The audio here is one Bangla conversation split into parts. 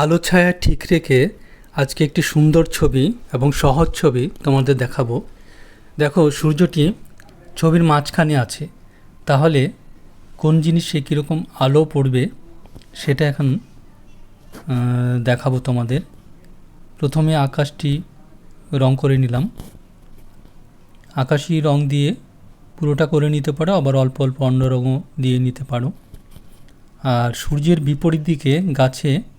আলো ছায়া ঠিক রেখে আজকে একটি সুন্দর ছবি এবং সহজ ছবি তোমাদের দেখাবো। দেখো, সূর্যটি ছবির মাঝখানে আছে। তাহলে কোন জিনিসে কীরকম আলো পড়বে সেটা এখন দেখাবো তোমাদের। প্রথমে আকাশটি রং করে নিলাম। আকাশি রং দিয়ে পুরোটা করে নিতে পারো, আবার অল্প অল্প অন্য রঙও দিয়ে নিতে পারো। আর সূর্যের বিপরীত দিকে গাছে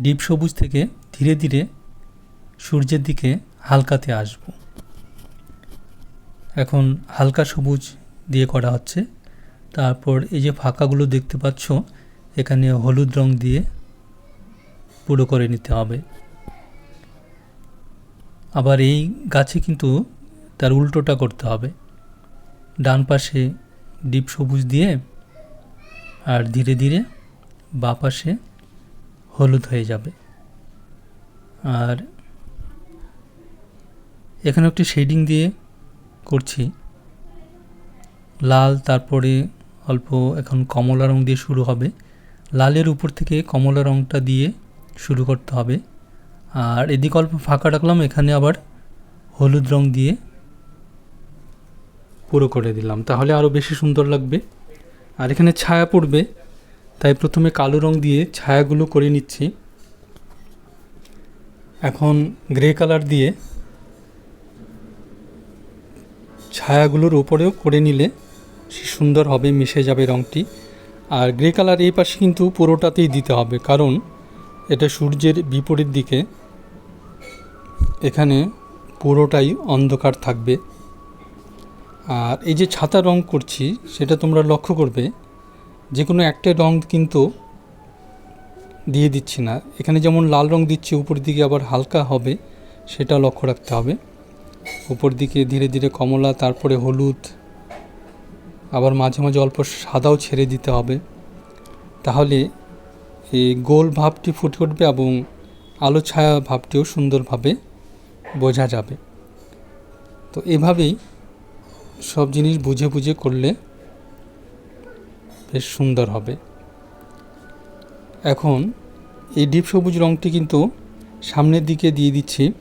ডিপ সবুজ থেকে ধীরে ধীরে সূর্যের দিকে হালকাতে আসব। এখন হালকা সবুজ দিয়ে করা হচ্ছে। তারপর এই যে ফাঁকাগুলো দেখতে পাচ্ছ, এখানে হলুদ রং দিয়ে পুরো করে নিতে হবে। আবার এই গাছে কিন্তু তার উল্টোটা করতে হবে। ডান পাশে ডিপ সবুজ দিয়ে আর ধীরে ধীরে বাঁ পাশে হলুদ হয়ে যাবে। আর এখানে একটি শেডিং দিয়ে করছি। লাল, তারপরে অল্প এখন কমলা রং দিয়ে শুরু হবে। লালের উপর থেকে কমলা রংটা দিয়ে শুরু করতে হবে। আর এদিকে অল্প ফাঁকা রাখলাম, এখানে আবার হলুদ রং দিয়ে পুরো করে দিলাম। তাহলে আরও বেশি সুন্দর লাগবে। আর এখানে ছায়া পড়বে। তাই প্রথমে কালো রং দিয়ে ছায়াগুলো করে নিচ্ছি। এখন গ্রে কালার দিয়ে ছায়াগুলোর উপরেও করে নিলে সে সুন্দর হবে, মিশে যাবে রংটি। আর গ্রে কালার এই পাশে কিন্তু পুরোটাতেই দিতে হবে, কারণ এটা সূর্যের বিপরীত দিকে এখানে পুরোটাই অন্ধকার থাকবে। আর এই যে ছাতা রং করছি, সেটা তোমরা লক্ষ্য করবে যে কোনো একটা রং কিন্তু দিয়ে দিচ্ছি না। এখানে যেমন লাল রং দিচ্ছি, উপর দিকে আবার হালকা হবে সেটা লক্ষ্য রাখতে হবে। উপর দিকে ধীরে ধীরে কমলা, তারপরে হলুদ, আবার মাঝে মাঝে অল্প সাদাও ছেড়ে দিতে হবে। তাহলে এই গোল ভাবটি ফুটে উঠবে এবং আলো ছায়া ভাবটিও সুন্দরভাবে বোঝা যাবে। তো এভাবেই সব জিনিস বুঝে বুঝে করলে বেশ সুন্দর হবে। এখন এই ডিপ সবুজ রঙটি কিন্তু সামনের দিকে দিয়ে দিচ্ছি।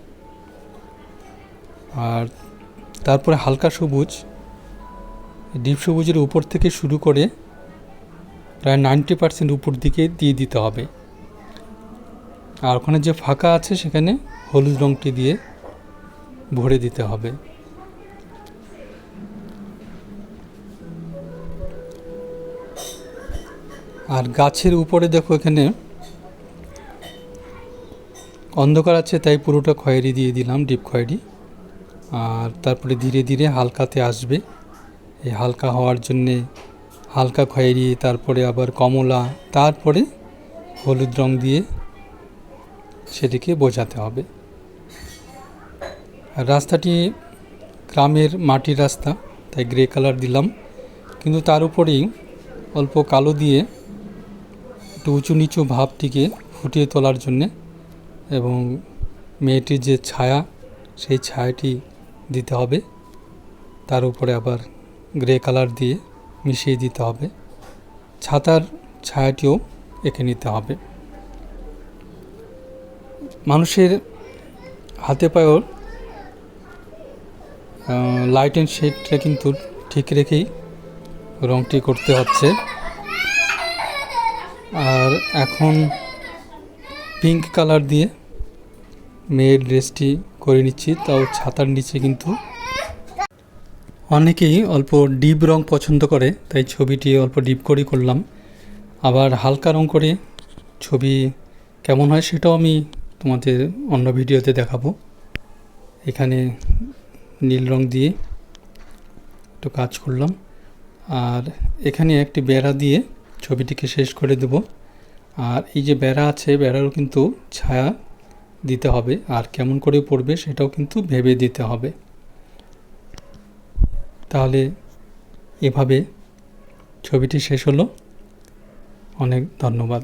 আর তারপরে হালকা সবুজ। ডিপ সবুজের উপর থেকে শুরু করে প্রায় নাইনটি পার্সেন্ট উপর দিকে দিয়ে দিতে হবে। আর ওখানে যে ফাঁকা আছে সেখানে হলুদ রঙটি দিয়ে ভরে দিতে হবে। আর গাছের উপরে দেখো এখানে অন্ধকার আছে, তাই পুরোটা খয়েরি দিয়ে দিলাম, ডিপ খয়েরি। আর তারপরে ধীরে ধীরে হালকাতে আসবে। এই হালকা হওয়ার জন্যে হালকা খয়েরি, তারপরে আবার কমলা, তারপরে হলুদ রং দিয়ে সেটিকে বোঝাতে হবে। রাস্তাটি গ্রামের মাটির রাস্তা, তাই গ্রে কালার দিলাম। কিন্তু তার উপরেই অল্প কালো দিয়ে একটু উঁচু নিচু ভাবটিকে ফুটিয়ে তোলার জন্যে এবং মেয়েটির যে ছায়া, সেই ছায়াটি দিতে হবে। তার উপরে আবার গ্রে কালার দিয়ে মিশিয়ে দিতে হবে। ছাতার ছায়াটিও এঁকে নিতে হবে। মানুষের হাতে পায়ের লাইট অ্যান্ড শেডটা কিন্তু ঠিক রেখেই রংটি করতে হচ্ছে। এখন পিঙ্ক কালার দিয়ে মেয়ের ড্রেসটি করে নিচ্ছি, তাও ছাতার নিচে কিন্তু। অনেকেই অল্প ডিপ রং পছন্দ করে, তাই ছবিটি অল্প ডিপ করেই করলাম। আবার হালকা রং করে ছবি কেমন হয় সেটাও আমি তোমাদের অন্য ভিডিওতে দেখাবো। এখানে নীল রং দিয়ে একটু কাজ করলাম। আর এখানে একটি বেড়া দিয়ে ছবিটিকে শেষ করে দেব। আর এই যে বেড়া আছে, বেড়ারও কিন্তু ছায়া দিতে হবে। আর কেমন করে পড়বে সেটাও কিন্তু ভেবে দিতে হবে। তাহলে এভাবে ছবিটি শেষ হলো। অনেক ধন্যবাদ।